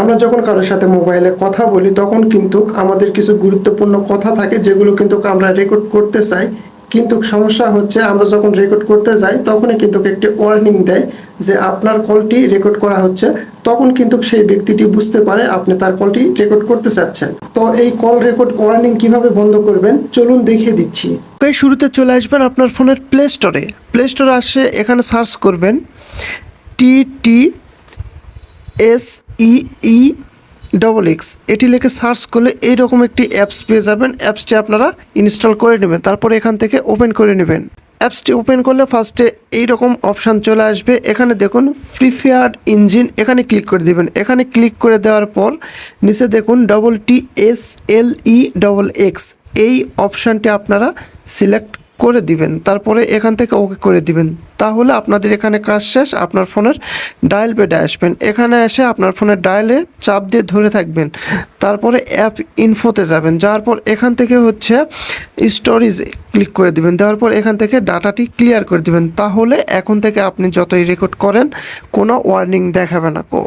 আমরা যখন কারোর সাথে মোবাইলে কথা বলি, তখন কিন্তু আমাদের কিছু গুরুত্বপূর্ণ কথা থাকে যেগুলো কিন্তু আমরা রেকর্ড করতে চাই। কিন্তু সমস্যা হচ্ছে, আমরা যখন রেকর্ড করতে যাই, তখনই কিন্তু একটি ওয়ার্নিং দেয় যে আপনার কলটি রেকর্ড করা হচ্ছে। তখন কিন্তু সেই ব্যক্তিটি বুঝতে পারে আপনি তার কলটি রেকর্ড করতে চাচ্ছেন। তো এই কল রেকর্ড ওয়ার্নিং কীভাবে বন্ধ করবেন? চলুন দেখিয়ে দিচ্ছি। ওকে শুরুতে চলে আসবেন আপনার ফোনের প্লে স্টোরে প্লে স্টোরে আসে, এখানে সার্চ করবেন T T S E double X এটি লিখে সার্চ করলে এইরকম একটি অ্যাপস পেয়ে যাবেন। অ্যাপসটি আপনারা ইনস্টল করে নেবেন, তারপরে এখান থেকে ওপেন করে নেবেন। অ্যাপসটি ওপেন করলে ফার্স্টে এইরকম অপশান চলে আসবে। এখানে দেখুন ফ্রি ফায়ার ইঞ্জিন এখানে ক্লিক করে দিবেন। এখানে ক্লিক করে দেওয়ার পর নিচে দেখুন double T S L E double X এই অপশানটি আপনারা সিলেক্ট করে দিবেন। তারপরে এখান থেকে ওকে করে দিবেন। তাহলে আপনাদের এখানে কাজ শেষ, আপনার ফোনের ডায়াল বেডে আসবেন। এখানে এসে আপনার ফোনের ডায়ালে চাপ দিয়ে ধরে থাকবেন। তারপরে অ্যাপ ইনফোতে যাবেন। যাওয়ার পর এখান থেকে হচ্ছে স্টোরেজ ক্লিক করে দিবেন। দেওয়ার পর এখান থেকে ডাটাটি ক্লিয়ার করে দিবেন। তাহলে এখন থেকে আপনি যতই রেকর্ড করেন, কোনো ওয়ার্নিং দেখাবে না কো